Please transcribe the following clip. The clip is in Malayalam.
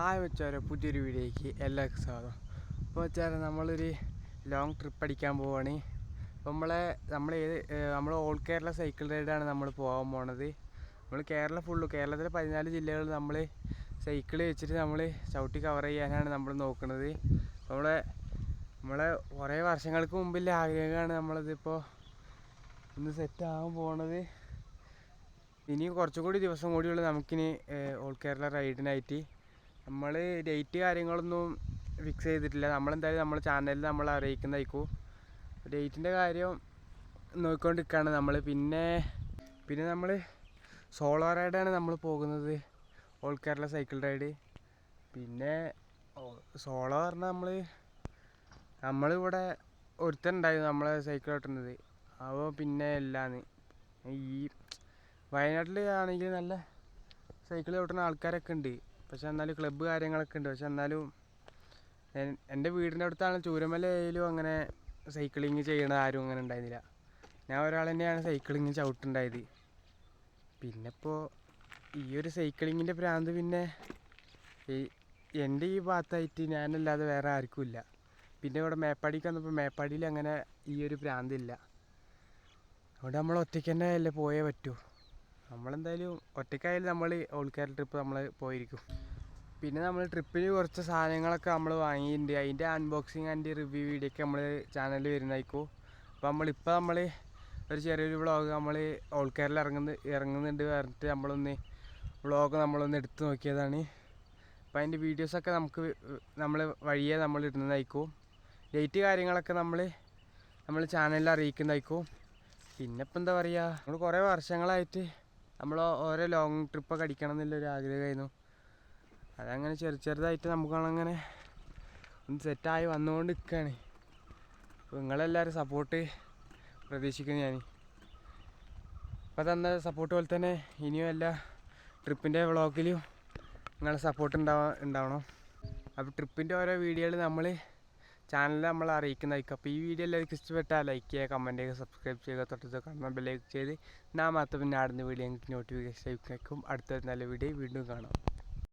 ഹായ് വെച്ചാരോ പുതിയൊരു വീഡിയോയ്ക്ക് എല്ലാവർക്കും സ്വാഗതം. അപ്പോൾ വെച്ചാൽ നമ്മളൊരു ലോങ് ട്രിപ്പ് അടിക്കാൻ പോവുകയാണ് അപ്പോൾ നമ്മളെ നമ്മൾ ഏത് നമ്മൾ ഓൾ കേരള സൈക്കിൾ റൈഡാണ് നമ്മൾ പോകാൻ പോണത്. നമ്മൾ കേരള ഫുള്ള് കേരളത്തിലെ പതിനാല് ജില്ലകൾ നമ്മൾ സൈക്കിൾ വെച്ചിട്ട് നമ്മൾ ചവിട്ടി കവർ ചെയ്യാനാണ് നമ്മൾ നോക്കുന്നത് നമ്മളെ നമ്മളെ കുറേ വർഷങ്ങൾക്ക് മുമ്പിലെ ആഗ്രഹമാണ് നമ്മളിതിപ്പോൾ ഇന്ന് സെറ്റ് ആകാൻ പോണത്. ഇനി കുറച്ചും കൂടി ദിവസം കൂടിയുള്ളൂ നമുക്കിനി ഓൾ കേരള റൈഡിനായിട്ട് നമ്മൾ ഡേറ്റ് കാര്യങ്ങളൊന്നും ഫിക്സ് ചെയ്തിട്ടില്ല. നമ്മളെന്തായാലും നമ്മുടെ ചാനലിൽ നമ്മൾ അറിയിക്കുന്നതായിരിക്കും. ഡേറ്റിന്റെ കാര്യം നോക്കിക്കൊണ്ടിരിക്കുകയാണ് നമ്മൾ പിന്നെ പിന്നെ നമ്മൾ സോളോ റൈഡാണ് നമ്മൾ പോകുന്നത്. ഓൾ കേരള സൈക്കിൾ റൈഡ് പിന്നെ സോളോ പറഞ്ഞാൽ നമ്മൾ നമ്മളിവിടെ ഒരുത്തനുണ്ടായിരുന്നു നമ്മളെ സൈക്കിൾ ഓട്ടുന്നത്. അപ്പോൾ പിന്നെ എല്ലാന്ന് ഈ വയനാട്ടിൽ ആണെങ്കിൽ നല്ല സൈക്കിൾ ഓട്ടുന്ന ആൾക്കാരൊക്കെ ഉണ്ട്. പക്ഷെ എന്നാലും ക്ലബ്ബ് കാര്യങ്ങളൊക്കെ ഉണ്ട്. പക്ഷെ എന്നാലും എന്റെ വീടിന്റെ അടുത്താണ് ചൂരമലയിലും അങ്ങനെ സൈക്ലിങ് ചെയ്യണ ആരും അങ്ങനെ ഉണ്ടായിരുന്നില്ല. ഞാൻ ഒരാൾ തന്നെയാണ് സൈക്ലിങ് ചവിട്ടുണ്ടായത്. പിന്നെ ഇപ്പോൾ ഈ ഒരു സൈക്ലിങ്ങിന്റെ ഭ്രാന്ത് പിന്നെ ഈ എന്റെ ഈ ഭാഗത്തായിട്ട് ഞാനല്ലാതെ വേറെ ആർക്കും ഇല്ല. പിന്നെ ഇവിടെ മേപ്പാടിക്ക് വന്നപ്പോൾ മേപ്പാടിയിൽ അങ്ങനെ ഈ ഒരു ഭ്രാന്തില്ല അതുകൊണ്ട് നമ്മൾ ഒറ്റയ്ക്ക് തന്നെ അല്ലേ പോയേ പറ്റൂ. നമ്മളെന്തായാലും ഒറ്റയ്ക്കായാലും നമ്മൾ ഓൾ കേരള ട്രിപ്പ് നമ്മൾ പോയിരിക്കും. പിന്നെ നമ്മൾ ട്രിപ്പിന് കുറച്ച് സാധനങ്ങളൊക്കെ നമ്മൾ വാങ്ങിയിട്ടുണ്ട്. അതിന്റെ അൺബോക്സിങ് ആൻഡ് റിവ്യൂ വീഡിയോ ഒക്കെ നമ്മൾ ചാനലിൽ വരുന്നതായിരിക്കും. അപ്പോൾ നമ്മളിപ്പോൾ നമ്മൾ ഒരു ചെറിയൊരു വ്ളോഗ് നമ്മൾ ഓൾ കേരള ഇറങ്ങുന്ന ഇറങ്ങുന്നുണ്ട് പറഞ്ഞിട്ട് നമ്മളൊന്ന് വ്ളോഗ് നമ്മളൊന്ന് എടുത്തു നോക്കിയതാണ്. അപ്പോൾ അതിന്റെ വീഡിയോസൊക്കെ നമുക്ക് നമ്മൾ വഴിയെ നമ്മൾ ഇടുന്നതായിരിക്കും. ഡേറ്റ് കാര്യങ്ങളൊക്കെ നമ്മൾ നമ്മൾ ചാനലിൽ അറിയിക്കുന്നതായിരിക്കും. പിന്നെ ഇപ്പം എന്താ പറയുക നമ്മൾ കുറേ വർഷങ്ങളായിട്ട് നമ്മൾ ഓരോ ലോങ് ട്രിപ്പൊക്കെ അടിക്കണം എന്നുള്ളൊരു ആഗ്രഹമായിരുന്നു. അതങ്ങനെ ചെറു ചെറുതായിട്ട് നമുക്കങ്ങനെ ഒന്ന് സെറ്റായി വന്നുകൊണ്ട് നിൽക്കുകയാണ് അപ്പോൾ നിങ്ങളെല്ലാവരും സപ്പോർട്ട് പ്രതീക്ഷിക്കുന്നു ഞാൻ അപ്പോൾ തന്ന സപ്പോർട്ട് പോലെ തന്നെ ഇനിയും എല്ലാ ട്രിപ്പിന്റെ വ്ളോഗിലും നിങ്ങളെ സപ്പോർട്ട് ഉണ്ടാവാ ഉണ്ടാവണം. അപ്പോൾ ട്രിപ്പിന്റെ ഓരോ വീഡിയോകൾ നമ്മൾ ചാനലിൽ നമ്മൾ അറിയിക്കുന്നതായിരിക്കും അപ്പോൾ ഈ വീഡിയോ എല്ലാവർക്കും ഇഷ്ടപ്പെട്ടാൽ ലൈക്ക് ചെയ്യുക കമന്റ് ചെയ്യുക സബ്സ്ക്രൈബ് ചെയ്യുക തൊട്ടത് കാണുന്ന ബെല്ലൈക്ക് ചെയ്ത് നാം മാത്രം പിന്നെ ആടുന്ന വീഡിയോ നോട്ടിഫിക്കേഷൻ അയക്കും. അടുത്ത നല്ല വീഡിയോ വീണ്ടും കാണാം.